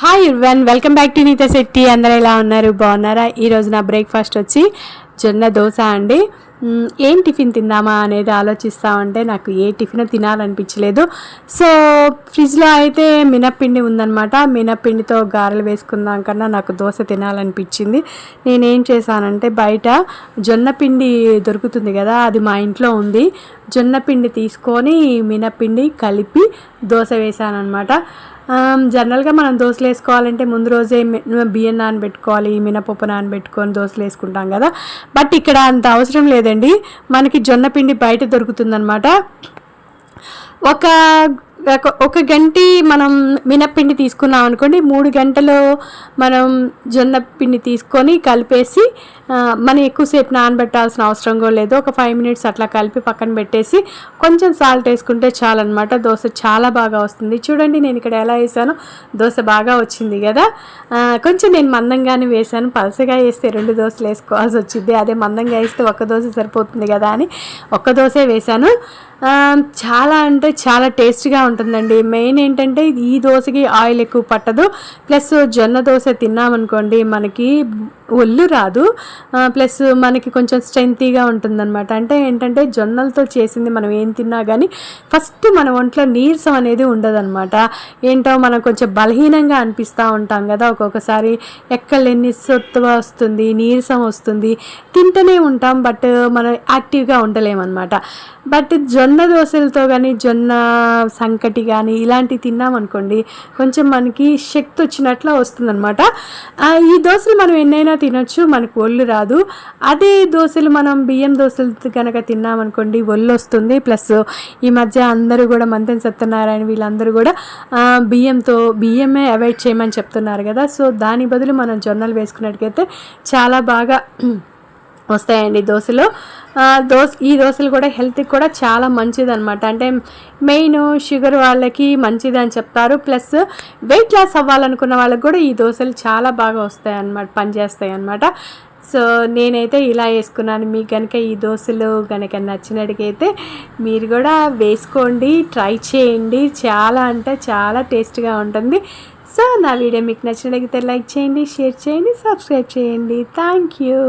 Hi when welcome back to Neetha Shetty అందరూ ఎలా ఉన్నారు? బాగున్నారా? ఈరోజు నా బ్రేక్ఫాస్ట్ వచ్చి జొన్న దోశ అండి. ఏం టిఫిన్ తిందామా అనేది ఆలోచిస్తా ఉంటే నాకు ఏ టిఫిన్ తినాలనిపించలేదు. సో ఫ్రిడ్జ్లో అయితే మినప్పిండి ఉందనమాట మినప్పిండితో గారెలు వేసుకుందాం కన్నా నాకు దోశ తినాలనిపించింది. నేనేం చేశానంటే బయట జొన్న పిండి దొరుకుతుంది కదా అది మా ఇంట్లో ఉంది. జొన్న పిండి తీసుకొని మినప్పిండి కలిపి దోశ వేసాను అనమాట Um, జనరల్గా మనం దోశలు వేసుకోవాలంటే ముందు రోజే బియ్యం నానబెట్టుకోవాలి మినపప్పు నానబెట్టుకొని దోశలు వేసుకుంటాం కదా. బట్ ఇక్కడ అంత అవసరం లేదండి. మనకి జొన్న పిండి బయట దొరుకుతుందనమాట ఒక ఒక- ఒక గంటి మనం మినప్పిండి తీసుకున్నాం అనుకోండి మూడు గంటలు మనం జొన్న పిండి తీసుకొని కలిపేసి మనం ఎక్కువసేపు నానబెట్టాల్సిన అవసరం కూడా లేదు. ఒక ఫైవ్ మినిట్స్ అట్లా కలిపి పక్కన పెట్టేసి కొంచెం సాల్ట్ వేసుకుంటే చాలన్నమాట. దోశ చాలా బాగా వస్తుంది. చూడండి నేను ఇక్కడ ఎలా వేసానో. దోశ బాగా వచ్చింది కదా. కొంచెం నేను మందంగానే వేసాను. పలసగా వేస్తే రెండు దోశలు వేసుకోవాల్సి వచ్చింది. అదే మందంగా వేస్తే ఒక్క దోశ సరిపోతుంది కదా అని ఒక్క దోశ వేసాను. చాలా అంటే చాలా టేస్ట్గా ఉంటుందండి. మెయిన్ ఏంటంటే ఈ దోశకి ఆయిల్ ఎక్కువ పట్టదు. ప్లస్ జొన్న దోశ తిన్నామనుకోండి మనకి ఒళ్ళు రాదు. ప్లస్ మనకి కొంచెం స్ట్రెంతీగా ఉంటుందన్నమాట. అంటే ఏంటంటే జొన్నలతో చేసింది మనం ఏం తిన్నా కానీ ఫస్ట్ మన ఒంట్లో నీరసం అనేది ఉండదన్నమాట. ఏంటో మనం కొంచెం బలహీనంగా అనిపిస్తూ ఉంటాం కదా ఒక్కొక్కసారి ఎక్కడెన్ని సొత్తు వస్తుంది నీరసం వస్తుంది. తింటూనే ఉంటాం బట్ మనం యాక్టివ్గా ఉండలేమన్నమాట. బట్ జొన్న జొన్న దోశలతో కానీ జొన్న సంకటి కానీ ఇలాంటివి తిన్నామనుకోండి కొంచెం మనకి శక్తి వచ్చినట్లు వస్తుందన్నమాట. ఈ దోశలు మనం ఎన్నైనా తినొచ్చు మనకు ఒళ్ళు రాదు. అదే దోశలు మనం బియ్యం దోశలు కనుక తిన్నామనుకోండి ఒళ్ళు వస్తుంది. ప్లస్ ఈ మధ్య అందరూ కూడా మంతెన సత్యనారాయణ వీళ్ళందరూ కూడా బియ్యంతో బియ్యమే అవాయిడ్ చేయమని చెప్తున్నారు కదా. సో దాని బదులు మనం జొన్నలు వేసుకున్నట్టుకైతే చాలా బాగా వస్తాయండి దోశలు. దోశ ఈ దోశలు కూడా హెల్త్కి కూడా చాలా మంచిది అనమాట అంటే మెయిన్ షుగర్ వాళ్ళకి మంచిది అని చెప్తారు. ప్లస్ వెయిట్ లాస్ అవ్వాలనుకున్న వాళ్ళకి కూడా ఈ దోశలు చాలా బాగా వస్తాయి అన్నమాట పనిచేస్తాయి అనమాట సో నేనైతే ఇలా వేసుకున్నాను. మీకు కనుక ఈ దోశలు కనుక నచ్చినట్టుకైతే మీరు కూడా వేసుకోండి ట్రై చేయండి. చాలా అంటే చాలా టేస్ట్గా ఉంటుంది. సో నా వీడియో మీకు నచ్చినట్లయితే లైక్ చేయండి షేర్ చేయండి సబ్స్క్రైబ్ చేయండి. Thank you.